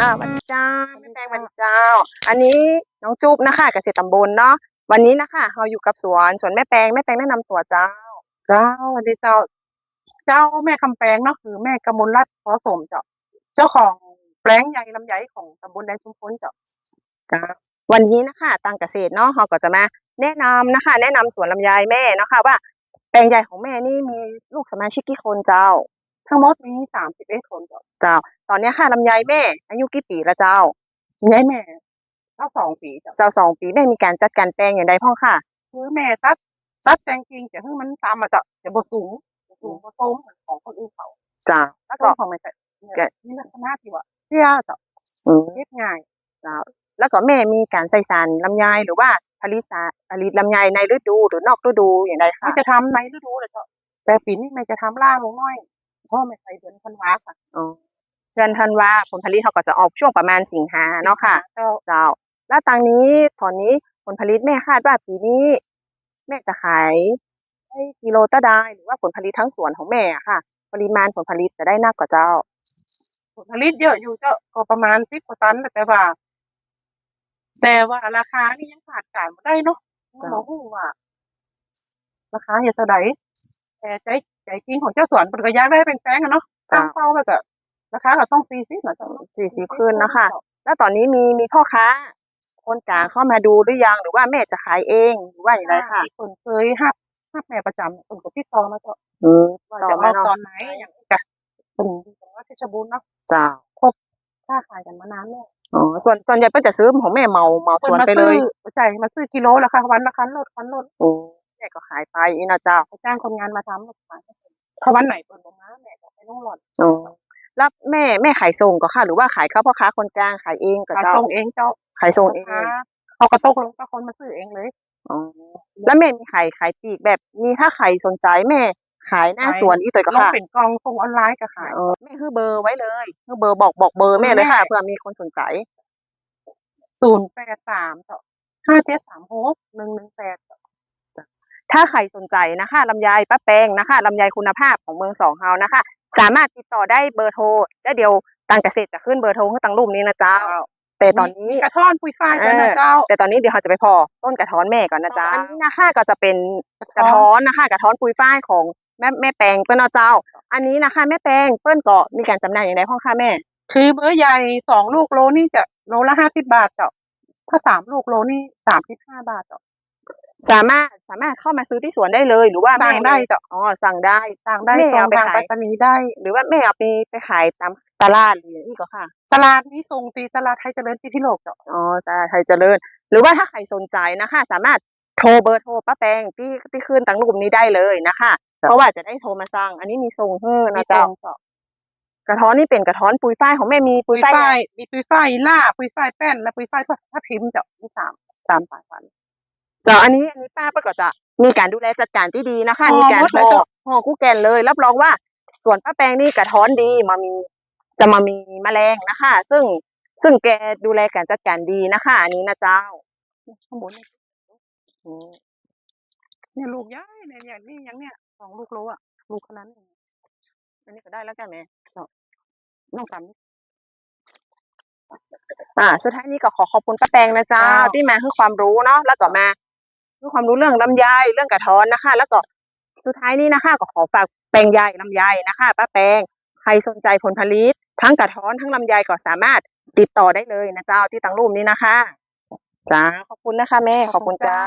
อ่าสวัสดีเจ้าแม่แปงสวัสดีเจ้า อันนี้น้องจุ๊บนะคะเกษตรตำบลเนาะวันนี้นะคะเราอยู่กับสวนสวนแม่แปงแม่แปงแนะนำตัวเจ้าเจ้าสวัสดีเจ้า เจ้าแม่คำแปงเนาะคือแม่กมลรัตน์ขอสมเจ้าเจ้าของแปลงใหญ่ลำไยของตำบลแดงชุมพลเจ้าครับวันนี้นะคะตังเกษตรเนาะเราก็จะมาแนะนำนะคะ แนะนำสวนลำไยแม่เนาะค่ะว่าแปลงใหญ่ของแม่นี่มีลูกสมาชิกกี่คนเจ้า ทั้งหมดมีสามสิบเอ็ดคนเจ้าเจ้า ตอนนี้ค่ะลำไยแม่ อายุกี่ปีละเจ้ายายแม่เจ้าสองปีเจ้าเจ้าสองปีแม่มีการจัดการแปลงอย่างใดพ่องค่ะ คือแม่ตัดตัดแตงจริงจะให้มันตามมาเจ้าจะบ่สูงบ่สูงบ่โตเหมือนของคนอื่นเขาเจ้าแล้วก็ก็ของแม่แต่เนี่ยมีลักษณะที่ว่าเตี้ยเจ้าอืมเรียบง่ายเจ้าแล้วก็แม่มีการใส่สารลำไยหรือว่าผลิตสารผลิตลำไยในฤดูหรือนอกฤดูอย่างใดไม่ค่ะจะทำในฤดูเลยเจ้าแต่ปีนี้แม่จะทำล่าลงน้อยเพราะไม่ใส่เดือนธันวาค่ะอ๋อเดือนธันวาผลผลิตเขาก็จะออกช่วงประมาณสิงหาเนาะค่ะ เจ้าเจ้า แล้วตังนี้ตอนนี้ผลผลิตแม่คาดว่าปีนี้ แม่จะขายได้กิโลตะได้หรือว่าผลผลิตทั้งสวนของแม่อะค่ะ ปริมาณผลผลิตจะได้นักกว่าเจ้า ผลผลิตเยอะอยู่เจ้าก็ประมาณสิบกว่าตันแต่ว่า แต่ว่าราคานี่ยังขาดการไม่ได้เนาะจ้ะหมอหูว่าราคาอย่าเท่าไหร่แต่ใจ ใจจริงของเจ้าสวนเป็นกระยะได้เป็นแสงอะเนาะตั้งเป้าไว้ก็ราคาเราต้องฟรีซินะเจ้าสี่สิบขึ้นนะคะ แล้วตอนนี้มีมีพ่อค้า คนกลางเข้ามาดูหรือยังหรือว่าแม่จะขายเองหรือว่าอย่างไรค่ะมีคนเคยหับหับแม่ประจำคนกับพี่ตองนะเจ้าอืมว่าต่อจะมาเอาเนาะตอนไหนอย่างนี้จ้ะเป็นของว่าเพชรบูรณ์เนาะเจ้าค่าขายกันมานานแล้วอ๋อส่วนส่วนใหญ่เพิ่นจะซื้อของแม่เมาเมาสวนไปเลยใช่มาซื้อกิโลละค่ะวันละคันรถคันรถโอ้ แม่ก็ขายไปอีนะเจ้าไปจ้างคนงานมาทำลูกค้าถ้าวันไหนเปิดโรงงานแม่ก็ไปนุ่งหลอดอ๋อแล้วแม่แม่ขายส่งก็ค่ะ หรือว่าขายเข้าพ่อค้าคนกลางขายเองก็ขายเจ้าส่งเองเจ้าขายส่งเองลูกค้าเขากระตกลงก็คนมาซื้อเองเลยอ๋อแล้วแม่มีขายขายปลีกแบบมีถ้าใครสนใจแม่ ขายหน้าขายสวนอีตัวก็ลงค่ะเป็นกล่องส่งออนไลน์ก็ขายเออแม่คือเบอร์ไว้เลยคือเบอร์บอกบอกเบอร์แม่เลยค่ะแม่เผื่อมีคนสนใจศูนย์แปดสามเจ้าห้าเจ็ดสามหกหนึ่งหนึ่งแปด ถ้าใครสนใจนะคะลำไยป้าแปงนะคะลำไยคุณภาพของเมืองสองเฮานะคะ สามารถติดต่อได้เบอร์โทรแล้วเดี๋ยวตังเกษตรจะขึ้นเบอร์โทรให้ตังรูปนี้นะเจ้า แต่ตอนนี้มีกระท่อนปุยฝ้ายด้วยนะเออเจ้า แต่ตอนนี้เดี๋ยวเราจะไปพอต้นกระท้อนแม่ก่อนนะจ๊ะอันนี้นะคะก็จะเป็นกระท้อนนะคะกระท้อนปุยฝ้ายของแม่แม่แปงเปิ้ลเนาะเจ้า อันนี้นะคะแม่แปงเปิ้ลก็มีการจำหน่ายอย่างไรพ่อค่ะแม่ คือเบอร์ใหญ่สองลูกโลนี่จะโลละห้าสิบบาทเจ้าถ้าสามลูกโลนี่สามสิบห้าบาทเจ้า สามารถสามารถเข้ามาซื้อที่สวนได้เลย หรือว่าสั่งแม่ได้จ้ะอ๋อสั่งได้สั่งได้แม่ส่งเอาไปทางขายไปรษณีย์ได้ หรือว่าแม่เอาไปไปขายตามตลาดหรืออย่างนี้ก็ค่ะตลาดนี้ส่งตีตลาดไทยเจริญที่พิโลกเจ้าอ๋อตลาดไทยเจริญ หรือว่าถ้าใครสนใจนะคะ สามารถโทรเบอร์โทรป้าแปงที่ที่ขึ้นตังรูปนี้ได้เลยนะคะ เพราะว่าจะได้โทรมาสั่ง อันนี้มีส่งเฮ้อมีนะตรเจ้างเจ้ากระท้อนนี่เป็นกระท้อนปุยฝ้ายของแม่มีปุปุยยฝ้ายฝ้ายมีปุยฝ้ายล่าปุยฝ้ายแป้นและปุยฝ้ายถ้าพิมพ์เจ้ามีสามสามสายพันธุ์ เจ้าอันนี้อันนี้ป้าป้าก็จะมีการดูแลจัดการที่ดีนะคะห่อมีการหมดเลยห่อเจ้าห่อคู่แกนเลย รับรองว่าส่วนป้าแปงนี่กระท้อนดีมามีจะมามีแมลงนะคะ ซึ่งซึ่งแกดูแลการจัดการดีนะคะ อันนี้นะเจ้าข้างบนนี่อืมเนี่ยลูกย้ายเนี่ยอย่างนี้อย่างเนี้ยสองลูกโลอะลูกขนาดนี้อันนี้ก็ได้แล้วกันไหมน้องสามอ่าสุดท้ายนี้ก็ขอขอบคุณป้าแตงนะเจ้าเจ้าที่มาให้ความรู้เนาะแล้วก็มา รู้ความรู้เรื่องลำไยเรื่องกระท้อนนะคะ แล้วก็สุดท้ายนี้นะคะ ก็ขอฝากแปลงใยลำไยนะคะ ป้าแปลงใครสนใจผลผลิต ทั้งกระท้อนทั้งลำไยก็สามารถติดต่อได้เลยนะเจ้าที่ตังรูปนี้นะคะจ้าขอบคุณนะคะแม่ขอบคุณจ้า